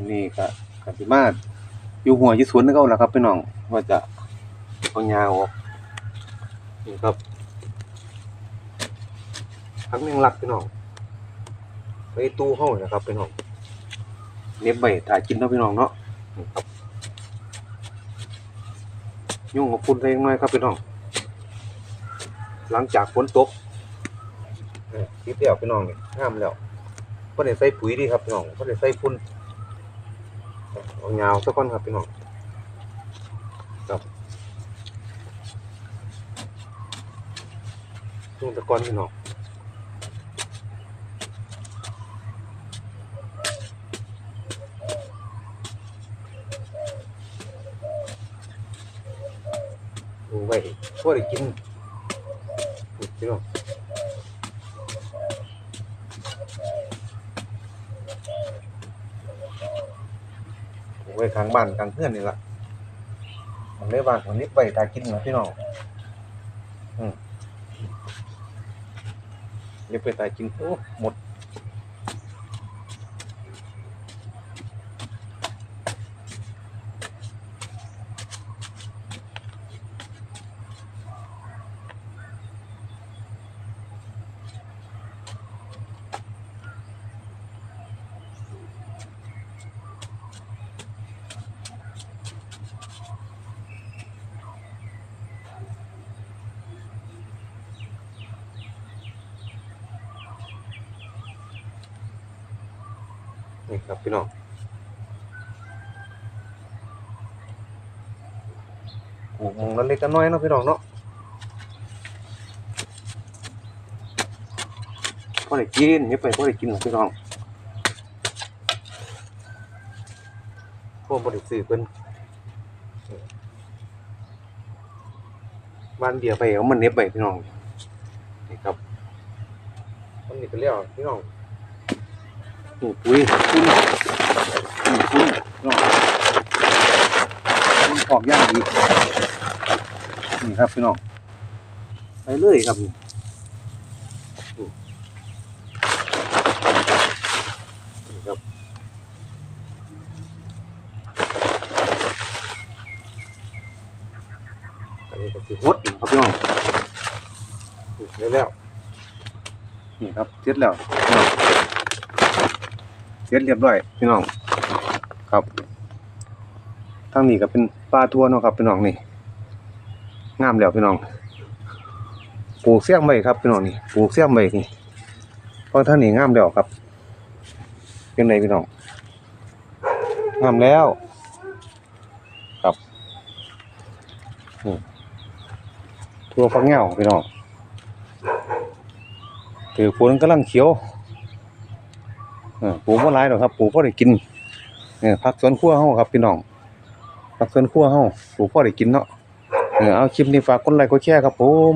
วันนี้ก็ก็สิมาอยู่หัวอยู่สวนนึกเอาล่ะครับพี่น้องว่าจะเอายาออกนี่ครับพักแมงลักพี่น้องไปตู้เฮานี่นะครับพี่น้องเน็บไว้ถ่ายกินเนาะพี่น้องเนาะนี่ครับยุ่งกับฝุ่นใส่จักหน่อยครับพี่น้อง หลังจากฝนตกคลิปเดียวพี่น้องนี่งามแล้วบ่ได้ใส่ปุ๋ยดีครับพี่น้องบ่ได้ใส่ฝุ่น เอายาวซะก่อนครับพี่น้องครับช่วงตะก้อนพี่น้องดูไว้พอได้กินพี่น้อง ลูกไว้ข้างบ้านข้างเพื่อนนี่ละมันได้บ้านคนนี้ไปตากินนะพี่น้องอืมเรียกไปตากินโอ้หมด นี่ครับพี่น้องปลูกมงนั้นเล็กกันน้อยเนาะพี่น้องเนาะพอได้กินนี่ไปพอได้กินหรอกพี่น้องพวกบริสื่อเพิ่นบ้านเดียวไปเอามันเน็บไปพี่น้องนี่ครับมันนี่ก็เรียกว่าพี่น้อง นี่ปุ๋ยปุ๋ยนี่ปุ๋ยน้องปุ๋ยออกย่างดีนี่ครับพี่น้องไปเลยครับนี่นี่ครับอันนี้ก็คือหดครับพี่น้องนี่ได้แล้วนี่ครับเสร็จแล้ว เสร็จเรียบร้อยพี่น้อง ครับทางนี้ก็เป็นปลาทัวเนาะครับพี่น้องนี่งามแล้วพี่น้อง ปลูกเสี้ยมไว้ครับพี่น้องนี่ปลูกเสี้ยมไว้นี่เพราะท่างนี้งามแล้วครับเป็นไงพี่น้องงามแล้ว ครับทัวฟักแง่พี่น้องถือฝนกำลังเขียว เออปลูกบ่หลายดอกครับปลูกพอได้กินเออผักสวนครัวเฮาครับพี่น้องผักสวนครัวเฮาปลูกพอได้กินเนาะเออเอาคลิปนี้ฝากกดไลค์กดแชร์ครับผม